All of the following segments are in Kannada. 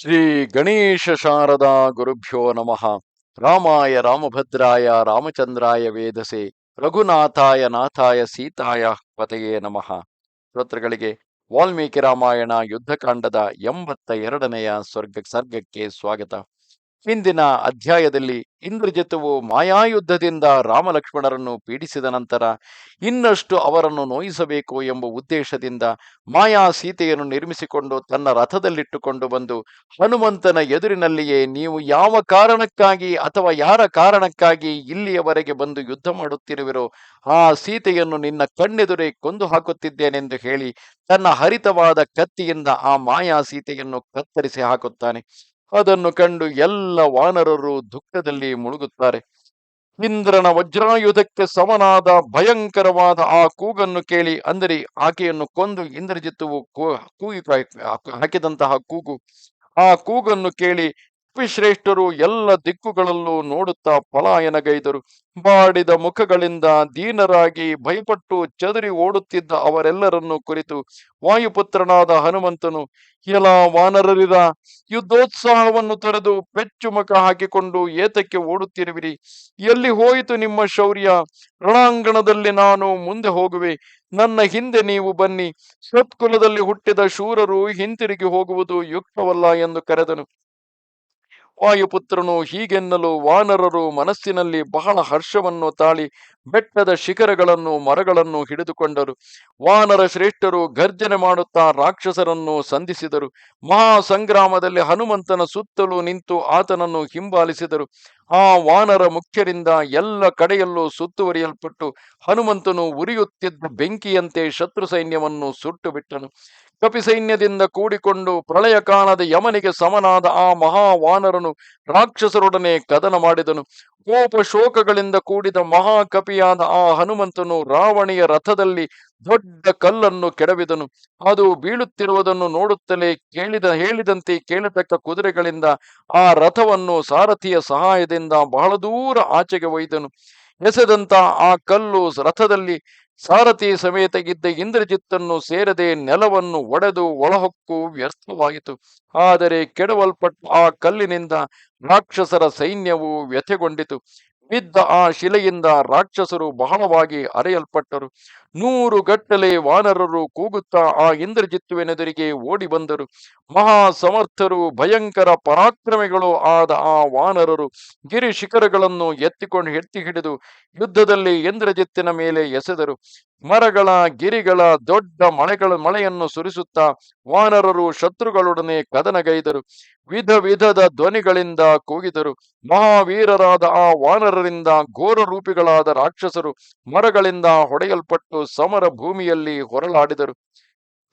ಶ್ರೀ ಗಣೇಶ ಶಾರದಾ ಗುರುಭ್ಯೋ ನಮಃ. ರಾಮಾಯ ರಾಮಭದ್ರಾಯ ರಾಮಚಂದ್ರಾಯ ವೇದಸೆ. ರಘುನಾಥಾಯ ನಾಥಾಯ ಸೀತಾಯ ಪತೆಯೇ ನಮಃ. ಶ್ರೋತೃಗಳಿಗೆ, ವಾಲ್ಮೀಕಿ ರಾಮಾಯಣ ಯುದ್ಧಕಾಂಡದ ಎಂಬತ್ತ ಎರಡನೆಯ ಸ್ವರ್ಗ, ಸರ್ಗಕ್ಕೆ ಸ್ವಾಗತ. ಹಿಂದಿನ ಅಧ್ಯಾಯದಲ್ಲಿ ಇಂದ್ರಜಿತುವು ಮಾಯಾಯುದ್ಧದಿಂದ ರಾಮಲಕ್ಷ್ಮಣರನ್ನು ಪೀಡಿಸಿದ ನಂತರ ಇನ್ನಷ್ಟು ಅವರನ್ನು ನೋಯಿಸಬೇಕು ಎಂಬ ಉದ್ದೇಶದಿಂದ ಮಾಯಾ ಸೀತೆಯನ್ನು ನಿರ್ಮಿಸಿಕೊಂಡು ತನ್ನ ರಥದಲ್ಲಿಟ್ಟುಕೊಂಡು ಬಂದು ಹನುಮಂತನ ಎದುರಿನಲ್ಲಿಯೇ ನೀವು ಯಾವ ಕಾರಣಕ್ಕಾಗಿ ಅಥವಾ ಯಾರ ಕಾರಣಕ್ಕಾಗಿ ಇಲ್ಲಿಯವರೆಗೆ ಬಂದು ಯುದ್ಧ ಮಾಡುತ್ತಿರುವಿರೋ ಆ ಸೀತೆಯನ್ನು ನಿನ್ನ ಕಣ್ಣೆದುರೇ ಕೊಂದು ಹಾಕುತ್ತಿದ್ದೇನೆಂದು ಹೇಳಿ ತನ್ನ ಹರಿತವಾದ ಕತ್ತಿಯಿಂದ ಆ ಮಾಯಾ ಸೀತೆಯನ್ನು ಕತ್ತರಿಸಿ ಹಾಕುತ್ತಾನೆ. ಅದನ್ನು ಕಂಡು ಎಲ್ಲ ವಾನರರು ದುಃಖದಲ್ಲಿ ಮುಳುಗುತ್ತಾರೆ. ಇಂದ್ರನ ವಜ್ರಾಯುಧಕ್ಕೆ ಸಮನಾದ ಭಯಂಕರವಾದ ಆ ಕೂಗನ್ನು ಕೇಳಿ ಅಂದರೆ ಆಕೆಯನ್ನು ಕೊಂದು ಇಂದ್ರಜಿತ್ತುವು ಕೂಗಿ ಹಾಕಿದಂತಹ ಕೂಗು ಆ ಕೂಗನ್ನು ಕೇಳಿ ಶ್ರೇಷ್ಠರು ಎಲ್ಲ ದಿಕ್ಕುಗಳಲ್ಲೂ ನೋಡುತ್ತಾ ಪಲಾಯನಗೈದರು. ಬಾಡಿದ ಮುಖಗಳಿಂದ ದೀನರಾಗಿ ಭಯಪಟ್ಟು ಚದರಿ ಓಡುತ್ತಿದ್ದ ಅವರೆಲ್ಲರನ್ನು ಕುರಿತು ವಾಯುಪುತ್ರನಾದ ಹನುಮಂತನು ಎಲ ವಾನರರಿದ ಯುದ್ಧೋತ್ಸಾಹವನ್ನು ತೊರೆದು ಪೆಚ್ಚು ಮುಖ ಹಾಕಿಕೊಂಡು ಏತಕ್ಕೆ ಓಡುತ್ತಿರುವಿರಿ? ಎಲ್ಲಿ ಹೋಯಿತು ನಿಮ್ಮ ಶೌರ್ಯ? ರಣಾಂಗಣದಲ್ಲಿ ನಾನು ಮುಂದೆ ಹೋಗುವೆ. ನನ್ನ ಹಿಂದೆ ನೀವು ಬನ್ನಿ. ಸತ್ಕುಲದಲ್ಲಿ ಹುಟ್ಟಿದ ಶೂರರು ಹಿಂತಿರುಗಿ ಹೋಗುವುದು ಯುಕ್ತವಲ್ಲ ಎಂದು ಕರೆದನು. ವಾಯುಪುತ್ರನು ಹೀಗೆನ್ನಲು ವಾನರರು ಮನಸ್ಸಿನಲ್ಲಿ ಬಹಳ ಹರ್ಷವನ್ನು ತಾಳಿ ಬೆಟ್ಟದ ಶಿಖರಗಳನ್ನು ಮರಗಳನ್ನು ಹಿಡಿದುಕೊಂಡರು. ವಾನರ ಶ್ರೇಷ್ಠರು ಗರ್ಜನೆ ಮಾಡುತ್ತಾ ರಾಕ್ಷಸರನ್ನು ಸಂಧಿಸಿದರು. ಮಹಾ ಸಂಗ್ರಾಮದಲ್ಲಿ ಹನುಮಂತನ ಸುತ್ತಲೂ ನಿಂತು ಆತನನ್ನು ಹಿಂಬಾಲಿಸಿದರು. ಆ ವಾನರ ಮುಖ್ಯರಿಂದ ಎಲ್ಲ ಕಡೆಯಲ್ಲೂ ಸುತ್ತುವರಿಯಲ್ಪಟ್ಟು ಹನುಮಂತನು ಉರಿಯುತ್ತಿದ್ದ ಬೆಂಕಿಯಂತೆ ಶತ್ರು ಸೈನ್ಯವನ್ನು ಸುಟ್ಟು ಬಿಟ್ಟನು ಕಪಿ ಸೈನ್ಯದಿಂದ ಕೂಡಿಕೊಂಡು ಪ್ರಳಯ ಕಾಣದ ಯಮನಿಗೆ ಸಮನಾದ ಆ ಮಹಾವಾನರನು ರಾಕ್ಷಸರೊಡನೆ ಕದನ ಮಾಡಿದನು. ಕೋಪ ಶೋಕಗಳಿಂದ ಕೂಡಿದ ಮಹಾಕಪಿಯಾದ ಆ ಹನುಮಂತನು ರಾವಣಿಯ ರಥದಲ್ಲಿ ದೊಡ್ಡ ಕಲ್ಲನ್ನು ಕೆಡವಿದನು. ಅದು ಬೀಳುತ್ತಿರುವುದನ್ನು ನೋಡುತ್ತಲೇ ಕೇಳಿದ, ಹೇಳಿದಂತೆ ಕೇಳತಕ್ಕ ಕುದುರೆಗಳಿಂದ ಆ ರಥವನ್ನು ಸಾರಥಿಯ ಸಹಾಯದಿಂದ ಬಹಳ ದೂರ ಆಚೆಗೆ ಒಯ್ದನು. ಎಸೆದಂತ ಆ ಕಲ್ಲು ರಥದಲ್ಲಿ ಸಾರಥಿ ಸಮೇತ ಇದ್ದ ಇಂದ್ರಜಿತ್ತನ್ನು ಸೇರದೆ ನೆಲವನ್ನು ಒಡೆದು ಒಳಹೊಕ್ಕು ವ್ಯರ್ಥವಾಯಿತು ಆದರೆ ಕೆಡವಲ್ಪಟ್ಟ ಆ ಕಲ್ಲಿನಿಂದ ರಾಕ್ಷಸರ ಸೈನ್ಯವು ವ್ಯಥೆಗೊಂಡಿತು. ಬಿದ್ದ ಆ ಶಿಲೆಯಿಂದ ರಾಕ್ಷಸರು ಬಹಳವಾಗಿ ಅರೆಯಲ್ಪಟ್ಟರು. ನೂರು ಗಟ್ಟಲೆ ವಾನರರು ಕೂಗುತ್ತಾ ಆ ಇಂದ್ರಜಿತ್ತುವಿನೆದುರಿಗೆ ಓಡಿ ಬಂದರು. ಮಹಾ ಸಮರ್ಥರು ಭಯಂಕರ ಪರಾಕ್ರಮಿಗಳು ಆದ ಆ ವಾನರರು ಗಿರಿ ಶಿಖರಗಳನ್ನು ಎತ್ತಿಕೊಂಡು ಎತ್ತಿ ಹಿಡಿದು ಯುದ್ಧದಲ್ಲಿ ಇಂದ್ರಜಿತ್ತಿನ ಮೇಲೆ ಎಸೆದರು. ಮರಗಳ, ಗಿರಿಗಳ, ದೊಡ್ಡ ಮಳೆಗಳ ಮಳೆಯನ್ನು ಸುರಿಸುತ್ತಾ ವಾನರರು ಶತ್ರುಗಳೊಡನೆ ಕದನಗೈದರು. ವಿಧ ವಿಧದ ಧ್ವನಿಗಳಿಂದ ಕೂಗಿದರು. ಮಹಾವೀರರಾದ ಆ ವಾನರರಿಂದ ಘೋರ ರೂಪಿಗಳಾದ ರಾಕ್ಷಸರು ಮರಗಳಿಂದ ಹೊಡೆಯಲ್ಪಟ್ಟು ಸಮರ ಭೂಮಿಯಲ್ಲಿ ಹೊರಳಾಡಿದರು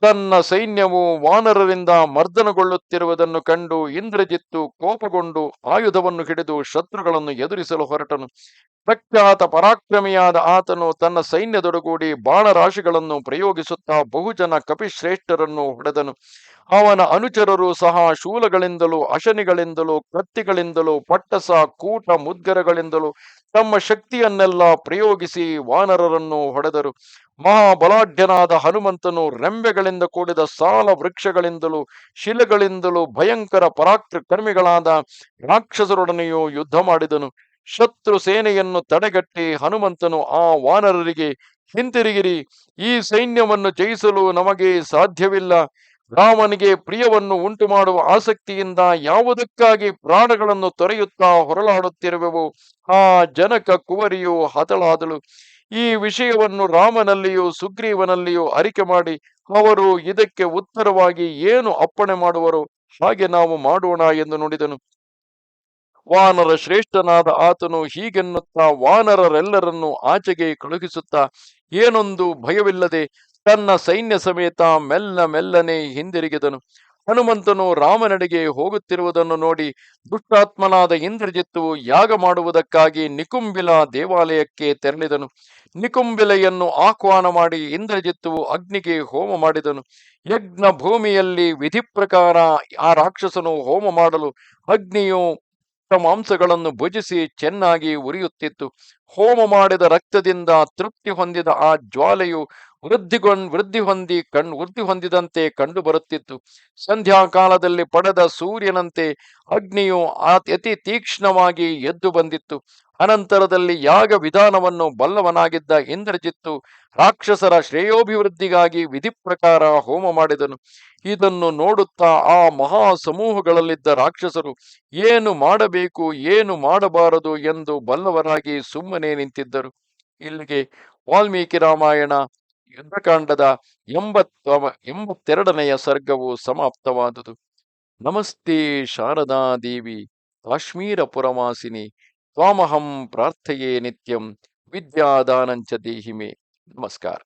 ತನ್ನ ಸೈನ್ಯವು ವಾನರರಿಂದ ಮರ್ದನಗೊಳ್ಳುತ್ತಿರುವುದನ್ನು ಕಂಡು ಇಂದ್ರಜಿತ್ತು ಕೋಪಗೊಂಡು ಆಯುಧವನ್ನು ಹಿಡಿದು ಶತ್ರುಗಳನ್ನು ಎದುರಿಸಲು ಹೊರಟನು. ಪ್ರಖ್ಯಾತ ಪರಾಕ್ರಮಿಯಾದ ಆತನು ತನ್ನ ಸೈನ್ಯದೊಡಗೂಡಿ ಬಾಣರಾಶಿಗಳನ್ನು ಪ್ರಯೋಗಿಸುತ್ತಾ ಬಹುಜನ ಕಪಿಶ್ರೇಷ್ಠರನ್ನು ಹೊಡೆದನು. ಅವನ ಅನುಚರರು ಸಹ ಶೂಲಗಳಿಂದಲೂ, ಅಶನಿಗಳಿಂದಲೂ, ಕತ್ತಿಗಳಿಂದಲೂ, ಪಟ್ಟಸ, ಕೂಟ, ಮುದ್ಗರಗಳಿಂದಲೂ ತಮ್ಮ ಶಕ್ತಿಯನ್ನೆಲ್ಲ ಪ್ರಯೋಗಿಸಿ ವಾನರರನ್ನು ಹೊಡೆದರು. ಮಹಾಬಲಾಢ್ಯನಾದ ಹನುಮಂತನು ರೆಂಬೆಗಳಿಂದ ಕೂಡಿದ ಸಾಲ ವೃಕ್ಷಗಳಿಂದಲೂ, ಶಿಲೆಗಳಿಂದಲೂ ಭಯಂಕರ ಪರಾಕ್ರಮಿಗಳಾದ ರಾಕ್ಷಸರೊಡನೆಯೂ ಯುದ್ಧ ಮಾಡಿದನು. ಶತ್ರು ಸೇನೆಯನ್ನು ತಡೆಗಟ್ಟಿ ಹನುಮಂತನು ಆ ವಾನರರಿಗೆ, ಹಿಂತಿರುಗಿರಿ, ಈ ಸೈನ್ಯವನ್ನು ಜಯಿಸಲು ನಮಗೆ ಸಾಧ್ಯವಿಲ್ಲ. ರಾಮನಿಗೆ ಪ್ರಿಯವನ್ನು ಉಂಟು ಮಾಡುವ ಆಸಕ್ತಿಯಿಂದ ಯಾವುದಕ್ಕಾಗಿ ಪ್ರಾಣಗಳನ್ನು ತೊರೆಯುತ್ತಾ ಹೊರಳಾಡುತ್ತಿರುವೆವು ಆ ಜನಕ ಕುವರಿಯು ಹತಳಾದಳು. ಈ ವಿಷಯವನ್ನು ರಾಮನಲ್ಲಿಯೂ ಸುಗ್ರೀವನಲ್ಲಿಯೂ ಅರಿಕೆ ಮಾಡಿ ಅವರು ಇದಕ್ಕೆ ಉತ್ತರವಾಗಿ ಏನು ಅಪ್ಪಣೆ ಮಾಡುವರು ಹಾಗೆ ನಾವು ಮಾಡೋಣ ಎಂದು ನುಡಿದನು. ವಾನರ ಶ್ರೇಷ್ಠನಾದ ಆತನು ಹೀಗೆನ್ನುತ್ತಾ ವಾನರರೆಲ್ಲರನ್ನು ಆಚೆಗೆ ಕಳುಹಿಸುತ್ತಾ, ಏನೊಂದು ಭಯವಿಲ್ಲದೆ ತನ್ನ ಸೈನ್ಯ ಸಮೇತ ಮೆಲ್ಲ ಮೆಲ್ಲನೆ ಹಿಂದಿರುಗಿದನು. ಹನುಮಂತನು ರಾಮನಡೆಗೆ ಹೋಗುತ್ತಿರುವುದನ್ನು ನೋಡಿ ದುಷ್ಟಾತ್ಮನಾದ ಇಂದ್ರಜಿತ್ತು ಯಾಗ ಮಾಡುವುದಕ್ಕಾಗಿ ನಿಕುಂಬಿಲ ದೇವಾಲಯಕ್ಕೆ ತೆರಳಿದನು. ನಿಕುಂಬಿಲೆಯನ್ನು ಆಹ್ವಾನ ಮಾಡಿ ಇಂದ್ರಜಿತ್ತು ಅಗ್ನಿಗೆ ಹೋಮ ಮಾಡಿದನು. ಯಜ್ಞ ಭೂಮಿಯಲ್ಲಿ ವಿಧಿ ಪ್ರಕಾರ ಆ ರಾಕ್ಷಸನು ಹೋಮ ಮಾಡಲು ಅಗ್ನಿಯು ಮಾಂಸಗಳನ್ನು ಭುಜಿಸಿ ಚೆನ್ನಾಗಿ ಉರಿಯುತ್ತಿತ್ತು. ಹೋಮ ಮಾಡಿದ ರಕ್ತದಿಂದ ತೃಪ್ತಿ ಹೊಂದಿದ ಆ ಜ್ವಾಲೆಯು ವೃದ್ಧಿಗೊಂಡ್, ವೃದ್ಧಿ ಹೊಂದಿ, ಕಣ್, ವೃದ್ಧಿ ಹೊಂದಿದಂತೆ ಕಂಡು ಬರುತ್ತಿತ್ತು. ಸಂಧ್ಯಾಕಾಲದಲ್ಲಿ ಪಡೆದ ಸೂರ್ಯನಂತೆ ಅಗ್ನಿಯು ಅತಿ ತೀಕ್ಷ್ಣವಾಗಿ ಎದ್ದು ಬಂದಿತ್ತು. ಅನಂತರದಲ್ಲಿ ಯಾಗ ವಿಧಾನವನ್ನು ಬಲ್ಲವನಾಗಿದ್ದ ಇಂದ್ರಜಿತ್ತು ರಾಕ್ಷಸರ ಶ್ರೇಯೋಭಿವೃದ್ಧಿಗಾಗಿ ವಿಧಿ ಪ್ರಕಾರ ಹೋಮ ಮಾಡಿದನು. ಇದನ್ನು ನೋಡುತ್ತಾ ಆ ಮಹಾ ಸಮೂಹಗಳಲ್ಲಿದ್ದ ರಾಕ್ಷಸರು, ಏನು ಮಾಡಬೇಕು, ಏನು ಮಾಡಬಾರದು ಎಂದು ಬಲ್ಲವರಾಗಿ ಸುಮ್ಮನೆ ನಿಂತಿದ್ದರು. ಇಲ್ಲಿಗೆ ವಾಲ್ಮೀಕಿ ರಾಮಾಯಣ ಯುದ್ಧಕಾಂಡದ ಎಂಬತ್ತ ಎಂಬತ್ತೆರಡನೆಯ ಸರ್ಗವು ಸಮಾಪ್ತವಾದುದು. ನಮಸ್ತೆ ಶಾರದಾದೇವಿ ಕಾಶ್ಮೀರ ಪುರವಾಸಿನಿ ತ್ವಾಮಹಂ ಪ್ರಾರ್ಥೆಯೇ ನಿತ್ಯಂ, ವಿದ್ಯಾದಾನಂಚ ದೇಹಿಮೆ. ನಮಸ್ಕಾರ.